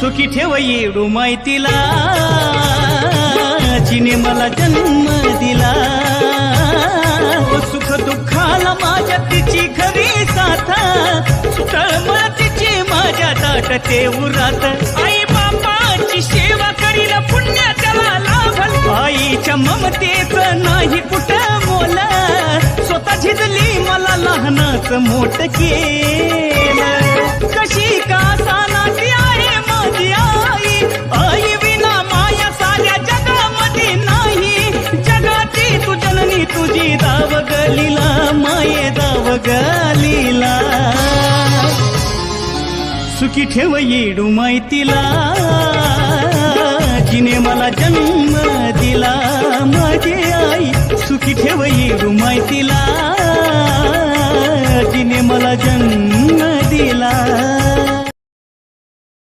सुखी ठेव येडू माहितीला. जिने मला जन्म दिला. व सुख दुःखाला माझ्या तिची खरी साथ. तळमळ तिची माझ्या दाट ते उरात. आई बापाची सेवा करील पुण्य त्याला लाभल. आईच्या ममतेच नाही कुठं मोल. स्वतः झिजली मला लहानाच मोठ केलं लीला गलीला माये दाव सुखी ठेव येडू माहितीला जिने मला जन्म दिला. माझी आई सुखी ठेव येडू माहितीला जिने मला जन्म